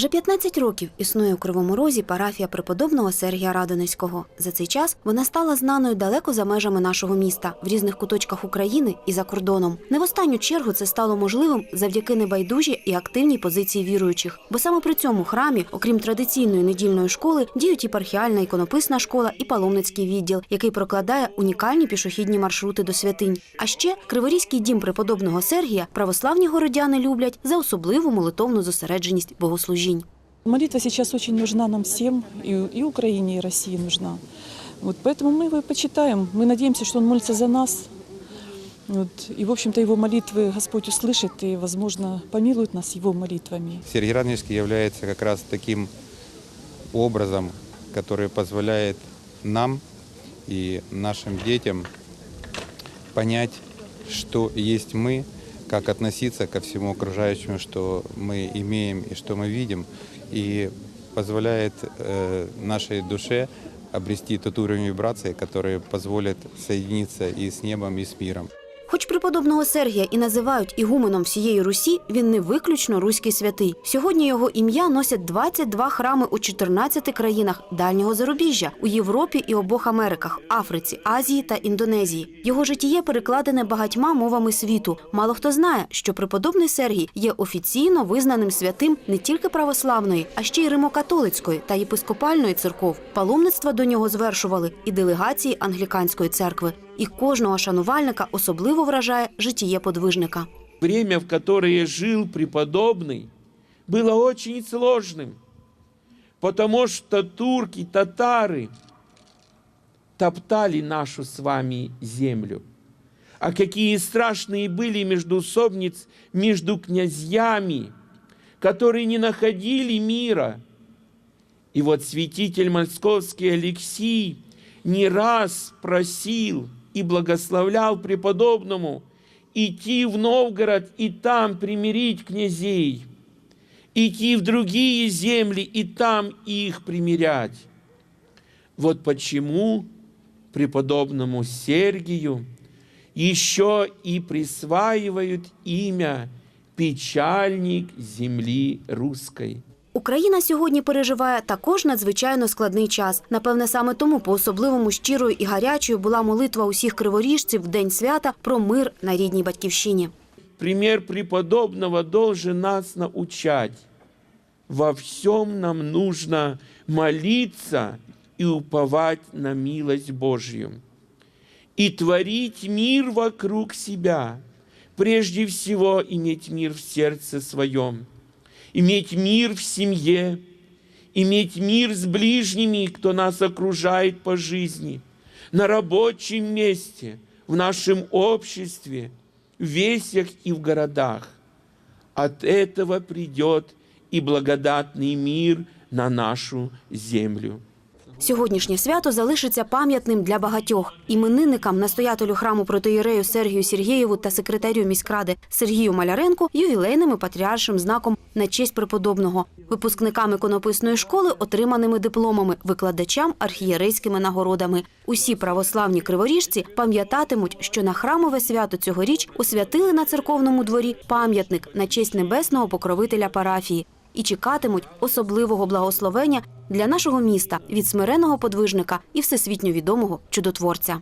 Вже 15 років існує у Кривому Розі парафія преподобного Сергія Радонецького. За цей час вона стала знаною далеко за межами нашого міста, в різних куточках України і за кордоном. Не в останню чергу це стало можливим завдяки небайдужій і активній позиції віруючих. Бо саме при цьому храмі, окрім традиційної недільної школи, діють іпархіальна іконописна школа і паломницький відділ, який прокладає унікальні пішохідні маршрути до святинь. А ще Криворізький дім преподобного Сергія православні городяни люблять за особливу молитовну зосередженість богослужінь. Молитва сейчас очень нужна нам всем, и, и Украине, и России нужна. Вот поэтому мы его почитаем. Мы надеемся, что он молится за нас. Вот. И, в общем-то, его молитвы Господь услышит и, возможно, помилует нас его молитвами. Сергий Радонежский является как раз таким образом, который позволяет нам и нашим детям понять, что есть мы, как относиться ко всему окружающему, что мы имеем и что мы видим, и позволяет э, нашей душе обрести тот уровень вибрации, который позволит соединиться и с небом, и с миром. Хоч преподобного Сергія і називають ігуменом всієї Русі, він не виключно руський святий. Сьогодні його ім'я носять 22 храми у 14 країнах дальнього зарубіжжя у Європі і обох Америках, Африці, Азії та Індонезії. Його життєє перекладене багатьма мовами світу. Мало хто знає, що преподобний Сергій є офіційно визнаним святим не тільки православної, а ще й римокатолицької та єпископальної церков. Паломництва до нього звершували і делегації англіканської церкви І кожного шанувальника особливо вражає життєє подвижника. Время, в которое жил преподобный, было очень сложным, потому что турки, татары топтали нашу с вами землю. А какие страшные были междуусобниц между князьями, которые не находили мира. И вот святитель московский Алексий не раз просил и благословлял преподобному идти в Новгород и там примирить князей, идти в другие земли и там их примирять. Вот почему преподобному Сергию еще и присваивают имя «Печальник земли русской». Україна сьогодні переживає також надзвичайно складний час. Напевне, саме тому по-особливому щирою і гарячою була молитва усіх криворіжців в день свята про мир на рідній батьківщині. Пример преподобного должен нас научать. Во всем нам нужно молиться и уповать на милость Божью. И творить мир вокруг себя. Прежде всего иметь мир в сердце своем. Иметь мир в семье. Иметь мир с ближними, кто нас окружает по жизни. На рабочем месте, в нашем обществе, в весях и в городах. От этого придет и благодатный мир на нашу землю. Сьогоднішнє свято залишиться пам'ятним для багатьох. Іменинникам, настоятелю храму протоїрею Сергію Сергієву та секретарю міськради Сергію Маляренку ювілейним і патріаршим знаком на честь преподобного, випускникам іконописної школи отриманими дипломами, викладачам архієрейськими нагородами. Усі православні криворіжці пам'ятатимуть, що на храмове свято цьогоріч освятили на церковному дворі пам'ятник на честь небесного покровителя парафії і чекатимуть особливого благословення для нашого міста від смиреного подвижника і всесвітньо відомого чудотворця.